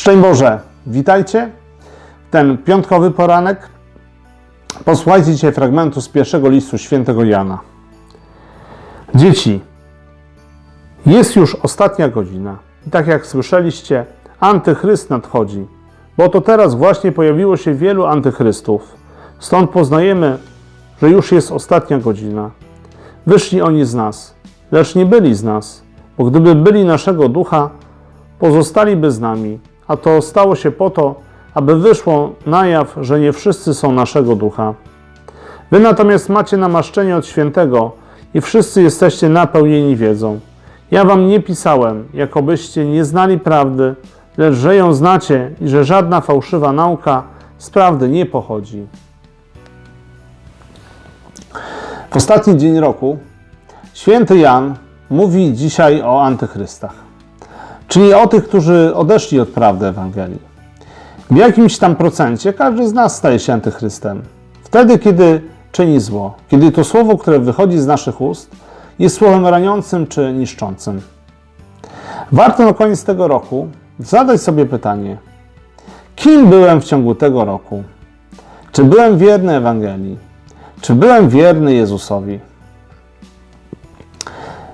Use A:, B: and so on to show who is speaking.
A: Szczęść Boże, witajcie. Ten piątkowy poranek. Posłuchajcie dzisiaj fragmentu z pierwszego listu świętego Jana. Dzieci, jest już ostatnia godzina. I tak jak słyszeliście, antychryst nadchodzi. Bo to teraz właśnie pojawiło się wielu antychrystów. Stąd poznajemy, że już jest ostatnia godzina. Wyszli oni z nas, lecz nie byli z nas, bo gdyby byli naszego ducha, pozostaliby z nami, a to stało się po to, aby wyszło na jaw, że nie wszyscy są naszego ducha. Wy natomiast macie namaszczenie od świętego i wszyscy jesteście napełnieni wiedzą. Ja wam nie pisałem, jakobyście nie znali prawdy, lecz że ją znacie i że żadna fałszywa nauka z prawdy nie pochodzi. W ostatni dzień roku święty Jan mówi dzisiaj o antychrystach, czyli o tych, którzy odeszli od prawdy Ewangelii. W jakimś tam procencie każdy z nas staje się antychrystem. Wtedy, kiedy czyni zło, kiedy to słowo, które wychodzi z naszych ust, jest słowem raniącym czy niszczącym. Warto na koniec tego roku zadać sobie pytanie: kim byłem w ciągu tego roku? Czy byłem wierny Ewangelii? Czy byłem wierny Jezusowi?